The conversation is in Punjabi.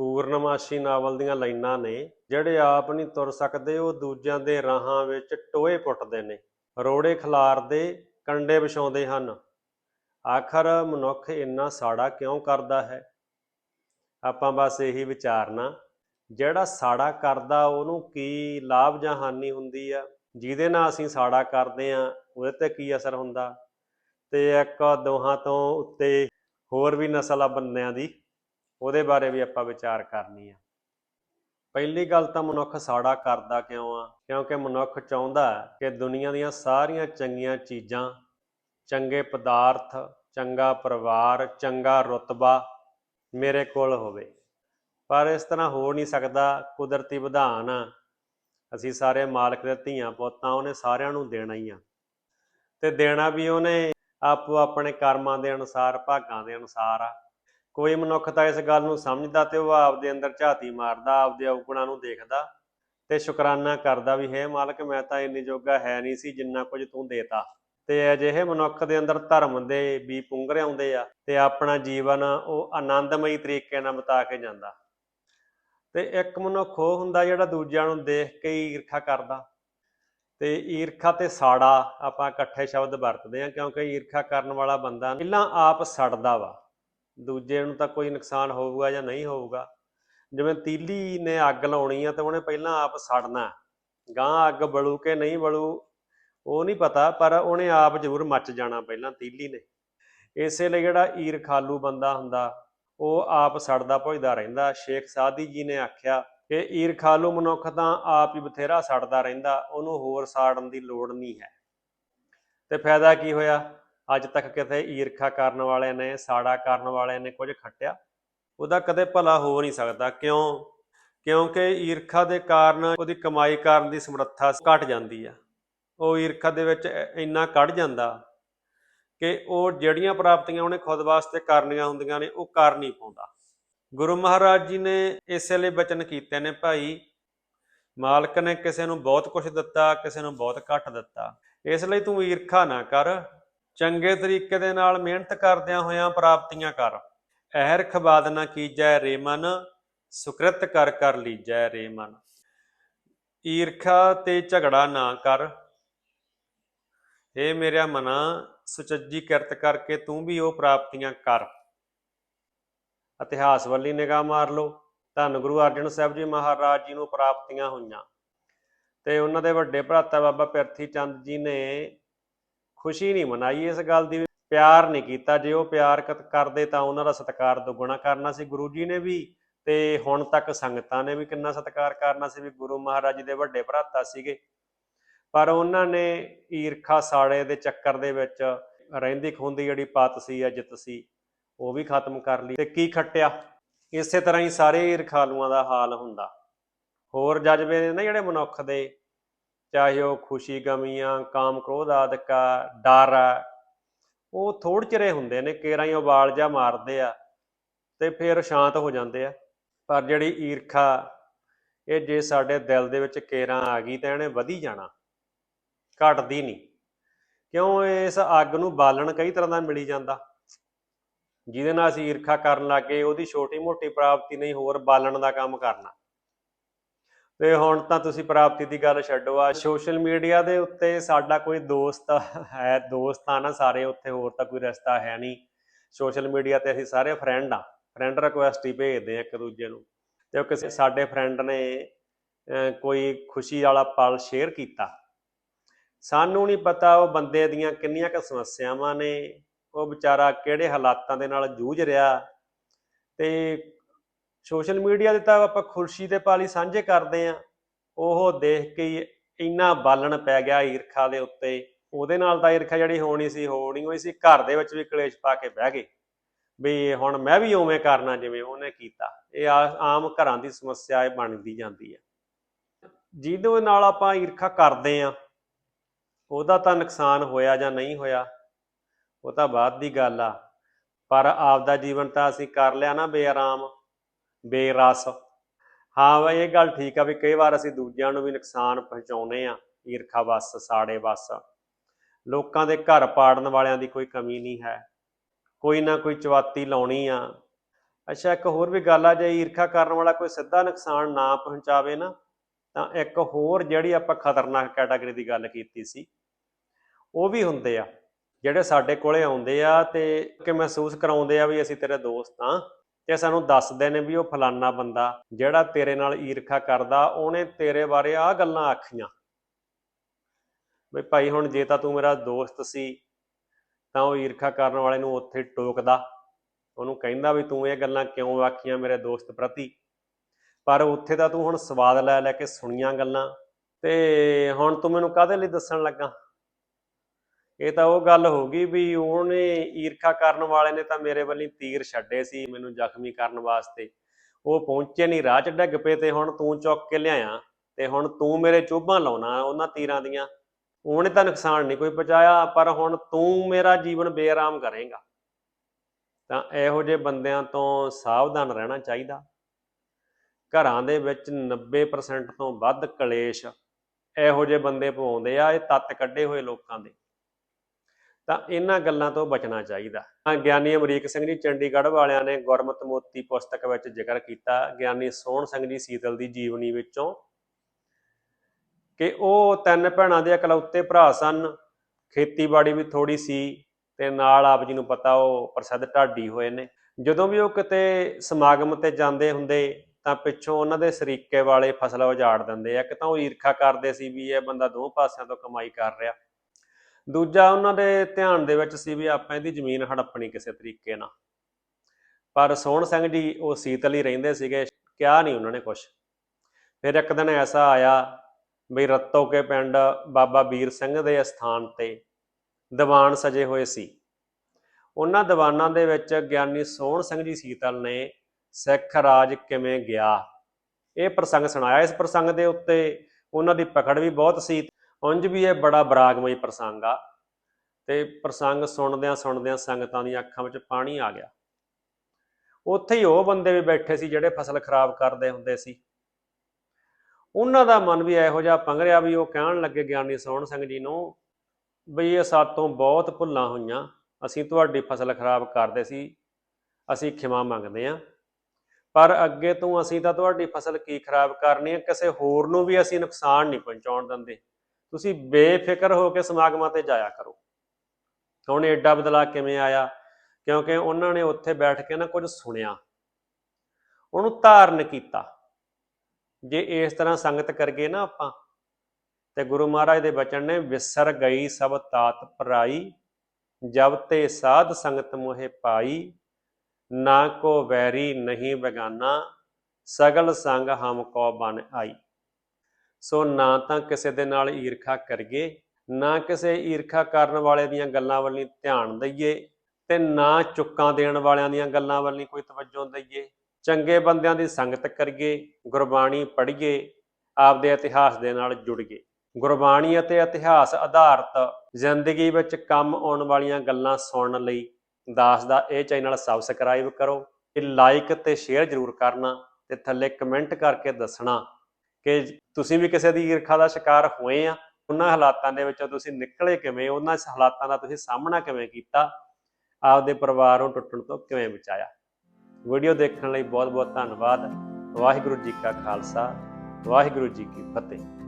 ਪੂਰਨਮਾਸ਼ੀ ਨਾਵਲ ਦੀਆਂ ਲਾਈਨਾਂ ਨੇ, ਜਿਹੜੇ ਆਪ ਨਹੀਂ ਤੁਰ ਸਕਦੇ, ਉਹ ਦੂਜਿਆਂ ਦੇ ਰਾਹਾਂ ਵਿੱਚ ਟੋਏ ਪੁੱਟਦੇ ਨੇ, ਰੋੜੇ ਖਿਲਾਰਦੇ, ਕੰਡੇ ਵਿਛਾਉਂਦੇ ਹਨ। ਆਖਰ ਮਨੁੱਖ ਇੰਨਾ ਸਾੜਾ ਕਿਉਂ ਕਰਦਾ ਹੈ? ਆਪਾਂ ਬਸ ਇਹੀ ਵਿਚਾਰਨਾ ਜਿਹੜਾ ਸਾੜਾ ਕਰਦਾ, ਉਹਨੂੰ ਕੀ ਲਾਭ ਜਾਂ ਹਾਨੀ ਹੁੰਦੀ ਆ? ਜਿਹਦੇ ਨਾਲ ਅਸੀਂ ਸਾੜਾ ਕਰਦੇ ਆ ਉਹਦੇ ਤੇ ਕੀ ਅਸਰ ਹੁੰਦਾ? ਤੇ ਇੱਕ ਦੋਹਾਂ ਤੋਂ ਉੱਤੇ ਹੋਰ ਵੀ ਨਸਲ ਆ ਬੰਦਿਆਂ ਦੀ ਉਹਦੇ ਬਾਰੇ ਵੀ ਆਪਾਂ ਵਿਚਾਰ ਕਰਨੀ ਆ। ਪਹਿਲੀ ਗੱਲ ਤਾਂ ਮਨੁੱਖ ਸਾੜਾ ਕਰਦਾ ਕਿਉਂ ਆ? ਕਿਉਂਕਿ ਮਨੁੱਖ ਚਾਹੁੰਦਾ ਕਿ ਦੁਨੀਆ ਦੀਆਂ ਸਾਰੀਆਂ ਚੰਗੀਆਂ ਚੀਜ਼ਾਂ, ਚੰਗੇ ਪਦਾਰਥ, ਚੰਗਾ ਪਰਿਵਾਰ, ਚੰਗਾ ਰੁਤਬਾ ਮੇਰੇ ਕੋਲ ਹੋਵੇ। ਪਰ ਇਸ ਤਰ੍ਹਾਂ ਹੋ ਨਹੀਂ ਸਕਦਾ, ਕੁਦਰਤੀ ਵਿਧਾਨ ਆ ਅਸੀਂ ਸਾਰੇ ਮਾਲਕ ਦੇ ਧੀਆਂ ਪੁੱਤਾਂ ਉਹਨੇ ਸਾਰਿਆਂ ਨੂੰ ਦੇਣਾ ਹੀ ਆ। ਤੇ ਦੇਣਾ ਵੀ ਉਹਨੇ ਆਪੋ ਆਪਣੇ ਕਰਮਾਂ ਦੇ ਅਨੁਸਾਰ, ਭਾਗਾਂ ਦੇ ਅਨੁਸਾਰ ਆ। ਕੋਈ ਮਨੁੱਖ ਤਾਂ ਇਸ ਗੱਲ ਨੂੰ ਸਮਝਦਾ ਤੇ ਉਹ ਆਪਦੇ ਅੰਦਰ ਝਾਤੀ ਮਾਰਦਾ, ਆਪਦੇ ਔਗੁਣਾਂ ਨੂੰ ਦੇਖਦਾ ਤੇ ਸ਼ੁਕਰਾਨਾ ਕਰਦਾ ਵੀ, ਹੈ ਮਾਲਕ, ਮੈਂ ਤਾਂ ਇੰਨੀ ਜੋਗਾ ਹੈ ਨਹੀਂ ਸੀ ਜਿੰਨਾ ਕੁਝ ਤੂੰ ਦੇਤਾ। ਤੇ ਅਜਿਹੇ ਮਨੁੱਖ ਦੇ ਅੰਦਰ ਧਰਮ ਦੇ ਵੀ ਪੁੰਗਰੇ ਆਉਂਦੇ ਆ ਤੇ ਆਪਣਾ ਜੀਵਨ ਉਹ ਆਨੰਦਮਈ ਤਰੀਕੇ ਨਾਲ ਬਿਤਾ ਕੇ ਜਾਂਦਾ। ਤੇ ਇੱਕ ਮਨੁੱਖ ਉਹ ਹੁੰਦਾ ਜਿਹੜਾ ਦੂਜਿਆਂ ਨੂੰ ਦੇਖ ਕੇ ਹੀ ਈਰਖਾ ਕਰਦਾ। ਤੇ ਈਰਖਾ ਤੇ ਸਾੜਾ ਆਪਾਂ ਇਕੱਠੇ ਸ਼ਬਦ ਵਰਤਦੇ ਆ ਕਿਉਂਕਿ ਈਰਖਾ ਕਰਨ ਵਾਲਾ ਬੰਦਾ ਪਹਿਲਾਂ ਆਪ ਸੜਦਾ ਵਾ। ਦੂਜੇ ਨੂੰ ਤਾਂ ਕੋਈ ਨੁਕਸਾਨ ਹੋਊਗਾ ਜਾਂ ਨਹੀਂ ਹੋਊਗਾ। ਜਿਵੇਂ ਤੀਲੀ ਨੇ ਅੱਗ ਲਾਉਣੀ ਆ ਤਾਂ ਉਹਨੇ ਪਹਿਲਾਂ ਆਪ ਸੜਨਾ। ਗਾਂ ਅੱਗ ਬਲੂ ਕਿ ਨਹੀਂ ਬਲੂ, ਉਹ ਨਹੀਂ ਪਤਾ, ਪਰ ਉਹਨੇ ਆਪ ਜ਼ਰੂਰ ਮੱਚ ਜਾਣਾ ਪਹਿਲਾਂ ਤੀਲੀ ਨੇ। ਇਸੇ ਲਈ ਜਿਹੜਾ ਈਰਖਾਲੂ ਬੰਦਾ ਹੁੰਦਾ, ਉਹ ਆਪ ਸੜਦਾ ਭੁੱਜਦਾ ਰਹਿੰਦਾ। ਸ਼ੇਖ ਸਾਦੀ ਜੀ ਨੇ ਆਖਿਆ ਕਿ ਈਰਖਾਲੂ ਮਨੁੱਖ ਤਾਂ ਆਪ ਹੀ ਬਥੇਰਾ ਸੜਦਾ ਰਹਿੰਦਾ, ਉਹਨੂੰ ਹੋਰ ਸਾੜਨ ਦੀ ਲੋੜ ਨਹੀਂ ਹੈ। ਤੇ ਫਾਇਦਾ ਕੀ ਹੋਇਆ? ਅੱਜ ਤੱਕ ਕਿਤੇ ਈਰਖਾ ਕਰਨ ਵਾਲਿਆਂ ਨੇ, ਸਾੜਾ ਕਰਨ ਵਾਲਿਆਂ ਨੇ ਕੁਝ ਖੱਟਿਆ। ਉਹਦਾ ਕਦੇ ਭਲਾ ਹੋ ਨਹੀਂ ਸਕਦਾ। ਕਿਉਂ? ਕਿਉਂਕਿ ਈਰਖਾ ਦੇ ਕਾਰਨ ਉਹਦੀ ਕਮਾਈ ਕਰਨ ਦੀ ਸਮਰੱਥਾ ਘਟ ਜਾਂਦੀ ਆ। ਉਹ ਈਰਖਾ ਦੇ ਵਿੱਚ ਇੰਨਾ ਕੱਢ ਜਾਂਦਾ ਕਿ ਉਹ ਜਿਹੜੀਆਂ ਪ੍ਰਾਪਤੀਆਂ ਉਹਨੇ ਖੁਦ ਵਾਸਤੇ ਕਰਨੀਆਂ ਹੁੰਦੀਆਂ ਨੇ, ਉਹ ਕਰ ਨਹੀਂ ਪਾਉਂਦਾ। ਗੁਰੂ ਮਹਾਰਾਜ ਜੀ ਨੇ ਇਸੇ ਲਈ ਬਚਨ ਕੀਤੇ ਨੇ, ਭਾਈ, ਮਾਲਕ ਨੇ ਕਿਸੇ ਨੂੰ ਬਹੁਤ ਕੁਝ ਦਿੱਤਾ, ਕਿਸੇ ਨੂੰ ਬਹੁਤ ਘੱਟ ਦਿੱਤਾ। ਇਸ ਲਈ ਤੂੰ ਈਰਖਾ ਨਾ ਕਰ। ਚੰਗੇ ਤਰੀਕੇ ਦੇ ਨਾਲ ਮਿਹਨਤ ਕਰਦਿਆਂ ਹੋਇਆਂ ਪ੍ਰਾਪਤੀਆਂ ਕਰ। ਅਹਿਰਖ ਬਾਦ ਨਾ ਕੀਜੈ ਰੇ ਮਨ, ਸੁਕ੍ਰਿਤ ਕਰ ਕਰ ਲੀਜੈ ਰੇ ਮਨ। ਈਰਖਾ ਤੇ ਝਗੜਾ ਨਾ ਕਰ। ਏ ਮੇਰਿਆ ਮਨਾ, ਸੁਚੱਜੀ ਕਿਰਤ ਕਰਕੇ ਤੂੰ ਵੀ ਉਹ ਪ੍ਰਾਪਤੀਆਂ ਕਰ। ਇਤਿਹਾਸ ਵੱਲੀ ਨਿਗਾਹ ਮਾਰ ਲਓ। ਧੰਨ ਗੁਰੂ ਅਰਜਨ ਸਾਹਿਬ ਜੀ ਮਹਾਰਾਜ ਜੀ ਨੂੰ ਪ੍ਰਾਪਤੀਆਂ ਹੋਈਆਂ। ਤੇ ਉਹਨਾਂ ਦੇ ਵੱਡੇ ਭਰਾਤਾ ਬਾਬਾ ਪਿਰਥੀ ਚੰਦ ਜੀ ਨੇ ਖੁਸ਼ੀ ਨਹੀਂ ਮਨਾਈ ਇਸ ਗੱਲ ਦੀ, ਪਿਆਰ ਨਹੀਂ ਕੀਤਾ। ਜੇ ਉਹ ਪਿਆਰ ਕਰਦੇ ਤਾਂ ਉਹਨਾਂ ਦਾ ਸਤਿਕਾਰ ਦੁੱਗਣਾ ਕਰਨਾ ਸੀ। ਗੁਰੂ ਜੀ ਨੇ ਵੀ ਤੇ ਹੁਣ ਤੱਕ ਸੰਗਤਾਂ ਨੇ ਵੀ ਕਿੰਨਾ ਸਤਿਕਾਰ ਕਰਨਾ ਸੀ ਵੀ ਗੁਰੂ ਮਹਾਰਾਜ ਦੇ ਵੱਡੇ ਭਰਾਤਾ ਸੀਗੇ। ਪਰ ਉਹਨਾਂ ਨੇ ਈਰਖਾ ਸਾੜੇ ਦੇ ਚੱਕਰ ਦੇ ਵਿੱਚ ਰਹਿੰਦੀ ਖੁੰਦੀ ਜਿਹੜੀ ਪਤ ਸੀ ਜਾਂ ਸੀ, ਉਹ ਵੀ ਖਤਮ ਕਰ ਲਈ। ਤੇ ਕੀ ਖੱਟਿਆ? ਇਸੇ ਤਰ੍ਹਾਂ ਹੀ ਸਾਰੇ ਈਰਖਾਲੂਆਂ ਦਾ ਹਾਲ ਹੁੰਦਾ। ਹੋਰ ਜਜ਼ਬੇ ਨੇ ਨਾ ਜਿਹੜੇ ਮਨੁੱਖ ਦੇ ਚਾਹੇ ਉਹ ਖੁਸ਼ੀ ਗਮੀਆਂ, ਕਾਮ ਕ੍ਰੋਧ ਆਦਿਕਾ, ਡਰ ਆ, ਉਹ ਥੋੜ ਚਿਰੇ ਹੁੰਦੇ ਨੇ, ਕੇਰਾਂ ਹੀ ਉਬਾਲ ਜਾ ਮਾਰਦੇ ਆ ਤੇ ਫਿਰ ਸ਼ਾਂਤ ਹੋ ਜਾਂਦੇ ਆ। ਪਰ ਜਿਹੜੀ ਈਰਖਾ, ਇਹ ਜੇ ਸਾਡੇ ਦਿਲ ਦੇ ਵਿੱਚ ਕੇਰਾਂ ਆ ਗਈ ਤਾਂ ਇਹਨੇ ਵਧੀ ਜਾਣਾ, ਘਟਦੀ ਨਹੀਂ। ਕਿਉਂ ਇਸ ਅੱਗ ਨੂੰ ਬਾਲਣ ਕਈ ਤਰ੍ਹਾਂ ਦਾ ਮਿਲੀ ਜਾਂਦਾ? ਜਿਹਦੇ ਨਾਲ ਅਸੀਂ ਈਰਖਾ ਕਰਨ ਲੱਗੇ ਉਹਦੀ ਛੋਟੀ ਮੋਟੀ ਪ੍ਰਾਪਤੀ ਨਹੀਂ ਹੋਰ ਬਾਲਣ ਦਾ ਕੰਮ ਕਰਨਾ। ਤੇ ਹੁਣ ਤਾਂ ਤੁਸੀਂ ਪ੍ਰਾਪਤੀ ਦੀ ਗੱਲ ਛੱਡੋ, ਆ ਸੋਸ਼ਲ ਮੀਡੀਆ ਦੇ ਉੱਤੇ ਸਾਡਾ ਕੋਈ ਦੋਸਤ ਹੈ, ਦੋਸਤ ਆ ਨਾ ਸਾਰੇ, ਉੱਥੇ ਹੋਰ ਤਾਂ ਕੋਈ ਰਸਤਾ ਹੈ ਨਹੀਂ। ਸੋਸ਼ਲ ਮੀਡੀਆ ਤੇ ਅਸੀਂ ਸਾਰੇ ਫਰੈਂਡ ਆ ਫਰੈਂਡ ਰਿਕੁਐਸਟ ਹੀ ਭੇਜਦੇ ਆ ਇੱਕ ਦੂਜੇ ਨੂੰ। ਤੇ ਉਹ ਕਿਸੇ ਸਾਡੇ ਫਰੈਂਡ ਨੇ ਕੋਈ ਖੁਸ਼ੀ ਵਾਲਾ ਪਲ ਸ਼ੇਅਰ ਕੀਤਾ। ਸਾਨੂੰ ਨਹੀਂ ਪਤਾ ਉਹ ਬੰਦੇ ਦੀਆਂ ਕਿੰਨੀਆਂ ਕੁ ਸਮੱਸਿਆਵਾਂ ਨੇ, ਉਹ ਵਿਚਾਰਾ ਕਿਹੜੇ ਹਾਲਾਤਾਂ ਦੇ ਨਾਲ ਜੂਝ ਰਿਹਾ। ਤੇ ਸੋਸ਼ਲ ਮੀਡੀਆ ਦੇ ਤਾਂ ਆਪਾਂ ਖੁਰਸ਼ੀ ਦੇ ਪਲ ਹੀ ਸਾਂਝੇ ਕਰਦੇ ਆ ਉਹ ਦੇਖ ਕੇ ਹੀ ਇੰਨਾ ਬਾਲਣ ਪੈ ਗਿਆ ਈਰਖਾ ਦੇ ਉੱਤੇ। ਉਹਦੇ ਨਾਲ ਤਾਂ ਈਰਖਾ ਜਿਹੜੀ ਹੋਣੀ ਸੀ, ਹੋਣੀ ਹੋਈ ਸੀ। ਘਰ ਦੇ ਵਿੱਚ ਵੀ ਕਲੇਸ਼ ਪਾ ਕੇ ਬਹਿ ਗਏ। ਵੀ ਹੁਣ ਮੈਂ ਵੀ ਉਵੇਂ ਕਰਨਾ ਜਿਵੇਂ ਉਹਨੇ ਕੀਤਾ। ਇਹ ਆਮ ਘਰਾਂ ਦੀ ਸਮੱਸਿਆ ਇਹ ਬਣਦੀ ਜਾਂਦੀ ਹੈ ਜਿਹਦੇ ਨਾਲ ਆਪਾਂ ਈਰਖਾ ਕਰਦੇ ਆ ਉਹਦਾ ਤਾਂ ਨੁਕਸਾਨ ਹੋਇਆ ਜਾਂ ਨਹੀਂ ਹੋਇਆ, ਉਹ ਤਾਂ ਬਾਅਦ ਦੀ ਗੱਲ ਆ। ਪਰ ਆਪਦਾ ਜੀਵਨ ਤਾਂ ਅਸੀਂ ਕਰ ਲਿਆ ਨਾ ਬੇਆਰਾਮ। ਬੇਰਸ। ਹਾਂ, ਬਈ, ਇਹ ਗੱਲ ਠੀਕ ਆ ਵੀ ਕਈ ਵਾਰ ਅਸੀਂ ਦੂਜਿਆਂ ਨੂੰ ਵੀ ਨੁਕਸਾਨ ਪਹੁੰਚਾਉਨੇ ਆ ਈਰਖਾ ਵਸ, ਸਾੜੇ ਵਸ। ਲੋਕਾਂ ਦੇ ਘਰ ਪਾੜਨ ਵਾਲਿਆਂ ਦੀ ਕੋਈ ਕਮੀ ਨਹੀਂ ਹੈ। ਕੋਈ ਨਾ ਕੋਈ ਚਵਾਤੀ ਲਾਉਣੀ ਆ। ਅੱਛਾ, ਇੱਕ ਹੋਰ ਵੀ ਗੱਲ ਆ, ਜੇ ਈਰਖਾ ਕਰਨ ਵਾਲਾ ਕੋਈ ਸਿੱਧਾ ਨੁਕਸਾਨ ਨਾ ਪਹੁੰਚਾਵੇ ਨਾ, ਤਾਂ ਇੱਕ ਹੋਰ ਜਿਹੜੀ ਆਪਾਂ ਖਤਰਨਾਕ ਕੈਟਾਗਰੀ ਦੀ ਗੱਲ ਕੀਤੀ ਸੀ, ਉਹ ਵੀ ਹੁੰਦੇ ਆ। ਜਿਹੜੇ ਸਾਡੇ ਕੋਲੇ ਆਉਂਦੇ ਆ ਤੇ ਕਿ ਮਹਿਸੂਸ ਕਰਾਉਂਦੇ ਆ ਵੀ ਅਸੀਂ ਤੇਰੇ ਦੋਸਤ ਆ ਤੇ ਸਾਨੂੰ ਦੱਸਦੇ ਨੇ ਵੀ ਉਹ ਫਲਾਨਾ ਬੰਦਾ, ਜਿਹੜਾ ਤੇਰੇ ਨਾਲ ਈਰਖਾ ਕਰਦਾ, ਉਹਨੇ ਤੇਰੇ ਬਾਰੇ ਆਹ ਗੱਲਾਂ ਆਖੀਆਂ। ਵੀ ਭਾਈ, ਹੁਣ ਜੇ ਤਾਂ ਤੂੰ ਮੇਰਾ ਦੋਸਤ ਸੀ, ਤਾਂ ਉਹ ਈਰਖਾ ਕਰਨ ਵਾਲੇ ਨੂੰ ਉੱਥੇ ਟੋਕਦਾ। ਉਹਨੂੰ ਕਹਿੰਦਾ ਵੀ ਤੂੰ ਇਹ ਗੱਲਾਂ ਕਿਉਂ ਆਖੀਆਂ ਮੇਰੇ ਦੋਸਤ ਪ੍ਰਤੀ? ਪਰ ਉੱਥੇ ਤਾਂ ਤੂੰ ਹੁਣ ਸਵਾਦ ਲੈ ਲੈ ਕੇ ਸੁਣੀਆਂ ਗੱਲਾਂ। ਤੇ ਹੁਣ ਤੂੰ ਮੈਨੂੰ ਕਾਹਦੇ ਲਈ ਦੱਸਣ ਲੱਗਾ? ਇਹ ਤਾਂ ਉਹ ਗੱਲ ਹੋ ਗਈ ਵੀ ਉਹਨੇ ਈਰਖਾ ਕਰਨ ਵਾਲੇ ਨੇ ਤਾਂ ਮੇਰੇ ਵੱਲੀ ਤੀਰ ਛੱਡੇ ਸੀ ਮੈਨੂੰ ਜ਼ਖਮੀ ਕਰਨ ਵਾਸਤੇ। ਉਹ ਪਹੁੰਚੇ ਨਹੀਂ, ਰਾਹ 'ਚ ਡਿੱਗ ਪਏ ਤੇ ਹੁਣ ਤੂੰ ਚੁੱਕ ਕੇ ਲਿਆਇਆ ਤੇ ਹੁਣ ਤੂੰ ਮੇਰੇ ਚੋਭਾਂ ਲਾਉਣਾ ਉਹਨਾਂ ਤੀਰਾਂ ਦੀਆਂ। ਉਹਨੇ ਤਾਂ ਨੁਕਸਾਨ ਨਹੀਂ ਕੋਈ ਪਹੁੰਚਾਇਆ, ਪਰ ਹੁਣ ਤੂੰ ਮੇਰਾ ਜੀਵਨ ਬੇਆਰਾਮ ਕਰੇਗਾ। ਤਾਂ ਇਹੋ ਜਿਹੇ ਬੰਦਿਆਂ ਤੋਂ ਸਾਵਧਾਨ ਰਹਿਣਾ ਚਾਹੀਦਾ। ਘਰਾਂ ਦੇ ਵਿੱਚ 90% ਤੋਂ ਵੱਧ ਕਲੇਸ਼ ਇਹੋ ਜਿਹੇ ਬੰਦੇ ਪਵਾਉਂਦੇ ਆ, ਇਹ ਤੱਤ ਕੱਢੇ ਹੋਏ ਲੋਕਾਂ ਦੇ। ਤਾਂ ਇਹਨਾਂ ਗੱਲਾਂ ਤੋਂ ਬਚਣਾ ਚਾਹੀਦਾ। ਤਾਂ ਗਿਆਨੀ ਅਮਰੀਕ ਸਿੰਘ ਜੀ ਚੰਡੀਗੜ੍ਹ ਵਾਲਿਆਂ ਨੇ ਗੁਰਮਤਿ ਮੋਤੀ ਪੁਸਤਕ ਵਿੱਚ ਜ਼ਿਕਰ ਕੀਤਾ, ਗਿਆਨੀ ਸੋਹਣ ਸਿੰਘ ਜੀ ਸੀਤਲ ਦੀ ਜੀਵਨੀ ਵਿੱਚੋਂ, ਕਿ ਉਹ ਤਿੰਨ ਭੈਣਾਂ ਦੇ ਇਕਲੌਤੇ ਭਰਾ ਸਨ। ਖੇਤੀਬਾੜੀ ਵੀ ਥੋੜੀ ਸੀ ਤੇ ਨਾਲ ਆਪ ਜੀ ਨੂੰ ਪਤਾ ਉਹ ਪ੍ਰਸਿੱਧ ਢਾਡੀ ਹੋਏ ਨੇ। ਜਦੋਂ ਵੀ ਉਹ ਕਿਤੇ ਸਮਾਗਮ ਤੇ ਜਾਂਦੇ ਹੁੰਦੇ, ਤਾਂ ਪਿੱਛੋਂ ਉਹਨਾਂ ਦੇ ਸਰੀਕੇ ਵਾਲੇ ਫਸਲ ਉਜਾੜ ਦਿੰਦੇ ਆ। ਕਿ ਤਾਂ ਉਹ ਈਰਖਾ ਕਰਦੇ ਸੀ ਵੀ ਇਹ ਬੰਦਾ ਦੋ ਪਾਸਿਆਂ ਤੋਂ ਕਮਾਈ ਕਰ ਰਿਹਾ। ਦੂਜਾ ਉਹਨਾਂ ਦੇ ਧਿਆਨ ਦੇ ਵਿੱਚ ਸੀ ਵੀ ਆਪਾਂ ਇਹਦੀ ਜ਼ਮੀਨ ਹੜੱਪਣੀ ਕਿਸੇ ਤਰੀਕੇ ਨਾਲ। ਪਰ ਸੋਹਣ ਸਿੰਘ ਜੀ ਉਹ ਸੀਤਲ ਹੀ ਰਹਿੰਦੇ ਸੀਗੇ, ਕਿਹਾ ਨਹੀਂ ਉਹਨਾਂ ਨੇ ਕੁਝ ਫਿਰ ਇੱਕ ਦਿਨ ਐਸਾ ਆਇਆ ਵੀ ਰੱਤੋ ਕੇ ਪਿੰਡ ਬਾਬਾ ਵੀਰ ਸਿੰਘ ਦੇ ਅਸਥਾਨ ਤੇ ਦੀਵਾਨ ਸਜੇ ਹੋਏ ਸੀ। ਉਹਨਾਂ ਦੀਵਾਨਾਂ ਦੇ ਵਿੱਚ ਗਿਆਨੀ ਸੋਹਣ ਸਿੰਘ ਜੀ ਸੀਤਲ ਨੇ ਸਿੱਖ ਰਾਜ ਕਿਵੇਂ ਗਿਆ। ਇਹ ਪ੍ਰਸੰਗ ਸੁਣਾਇਆ। ਇਸ ਪ੍ਰਸੰਗ ਦੇ ਉੱਤੇ ਉਹਨਾਂ ਦੀ ਪਕੜ ਵੀ ਬਹੁਤ ਸੀ। ਉਂਝ ਵੀ ਇਹ ਬੜਾ ਬਰਾਗਮਈ ਪ੍ਰਸੰਗ ਆ। ਤੇ ਪ੍ਰਸੰਗ ਸੁਣਦਿਆਂ ਸੁਣਦਿਆਂ ਸੰਗਤਾਂ ਦੀਆਂ ਅੱਖਾਂ ਵਿੱਚ ਪਾਣੀ ਆ ਗਿਆ। ਉੱਥੇ ਹੀ ਉਹ ਬੰਦੇ ਵੀ ਬੈਠੇ ਸੀ ਜਿਹੜੇ ਫਸਲ ਖਰਾਬ ਕਰਦੇ ਹੁੰਦੇ ਸੀ। ਉਹਨਾਂ ਦਾ ਮਨ ਵੀ ਇਹੋ ਜਿਹਾ ਪੰਗਰਿਆ ਵੀ ਉਹ ਕਹਿਣ ਲੱਗੇ, ਗਿਆਨੀ ਸੋਹਣ ਸਿੰਘ ਜੀ ਨੂੰ ਬਈ ਇਹ ਸਾਤੋਂ ਬਹੁਤ ਭੁੱਲਾਂ ਹੋਈਆਂ। ਅਸੀਂ ਤੁਹਾਡੀ ਫਸਲ ਖਰਾਬ ਕਰਦੇ ਸੀ, ਅਸੀਂ ਖਿਮਾ ਮੰਗਦੇ ਹਾਂ। ਪਰ ਅੱਗੇ ਤੋਂ ਅਸੀਂ ਤਾਂ ਤੁਹਾਡੀ ਫਸਲ ਕੀ ਖਰਾਬ ਕਰਨੀ ਹੈ? ਕਿਸੇ ਹੋਰ ਨੂੰ ਵੀ ਅਸੀਂ ਨੁਕਸਾਨ ਨਹੀਂ ਪਹੁੰਚਾਉਣ ਦਿੰਦੇ। ਤੁਸੀਂ ਬੇਫਿਕਰ ਹੋ ਕੇ ਸਮਾਗਮਾਂ ਤੇ ਜਾਇਆ ਕਰੋ। ਹੁਣ ਐਡਾ ਬਦਲਾ ਕਿਵੇਂ ਆਇਆ? ਕਿਉਂਕਿ ਉਹਨਾਂ ਨੇ ਉੱਥੇ ਬੈਠ ਕੇ ਨਾ ਕੁਝ ਸੁਣਿਆ। ਉਹਨੂੰ ਧਾਰਨ ਕੀਤਾ। ਜੇ ਇਸ ਤਰ੍ਹਾਂ ਸੰਗਤ ਕਰਗੇ ਨਾ ਆਪਾਂ, ਤੇ ਗੁਰੂ ਮਹਾਰਾਜ ਦੇ ਬਚਨ ਨੇ, ਵਿਸਰ ਗਈ ਸਭ ਤਾਤ ਪਰਾਈ, ਜਬ ਤੇ ਸਾਧ ਸੰਗਤ ਮੋਹਿ ਪਾਈ, ਨਾ ਕੋ ਵੈਰੀ ਨਹੀਂ ਬਗਾਨਾ, ਸਗਲ ਸੰਗ ਹਮ ਕੋ ਬਨ ਆਈ। ਸੋ ਨਾ ਤਾਂ ਕਿਸੇ ਦੇ ਨਾਲ ਈਰਖਾ ਕਰੀਏ, ਨਾ ਕਿਸੇ ਈਰਖਾ ਕਰਨ ਵਾਲੇ ਦੀਆਂ ਗੱਲਾਂ ਵੱਲ ਧਿਆਨ ਦਈਏ ਤੇ ਨਾ ਚੁੱਕਾਂ ਦੇਣ ਵਾਲਿਆਂ ਦੀਆਂ ਗੱਲਾਂ ਵੱਲ ਕੋਈ ਤਵੱਜੋ ਦਈਏ। ਚੰਗੇ ਬੰਦਿਆਂ ਦੀ ਸੰਗਤ ਕਰੀਏ, ਗੁਰਬਾਣੀ ਪੜ੍ਹੀਏ, ਆਪਦੇ ਇਤਿਹਾਸ ਦੇ ਨਾਲ ਜੁੜੀਏ। ਗੁਰਬਾਣੀ ਅਤੇ ਇਤਿਹਾਸ ਆਧਾਰਿਤ ਜ਼ਿੰਦਗੀ ਵਿੱਚ ਕੰਮ ਆਉਣ ਵਾਲੀਆਂ ਗੱਲਾਂ ਸੁਣਨ ਲਈ ਦਾਸ ਦਾ ਇਹ ਚੈਨਲ ਸਬਸਕ੍ਰਾਈਬ ਕਰੋ ਤੇ ਲਾਈਕ ਤੇ ਸ਼ੇਅਰ ਜ਼ਰੂਰ ਕਰਨਾ ਤੇ ਥੱਲੇ ਕਮੈਂਟ ਕਰਕੇ ਦੱਸਣਾ ਕਿ ਤੁਸੀਂ ਵੀ ਕਿਸੇ ਦੀ ਈਰਖਾ ਦਾ ਸ਼ਿਕਾਰ ਹੋਏ ਆ, ਉਹਨਾਂ ਹਾਲਾਤਾਂ ਦੇ ਵਿੱਚੋਂ ਤੁਸੀਂ ਨਿਕਲੇ ਕਿਵੇਂ, ਉਹਨਾਂ ਹਾਲਾਤਾਂ ਦਾ ਤੁਸੀਂ ਸਾਹਮਣਾ ਕਿਵੇਂ ਕੀਤਾ, ਆਪਦੇ ਪਰਿਵਾਰ ਨੂੰ ਟੁੱਟਣ ਤੋਂ ਕਿਵੇਂ ਬਚਾਇਆ। ਵੀਡੀਓ ਦੇਖਣ ਲਈ ਬਹੁਤ ਬਹੁਤ ਧੰਨਵਾਦ। ਵਾਹਿਗੁਰੂ ਜੀ ਕਾ ਖਾਲਸਾ, ਵਾਹਿਗੁਰੂ ਜੀ ਕੀ ਫਤਿਹ।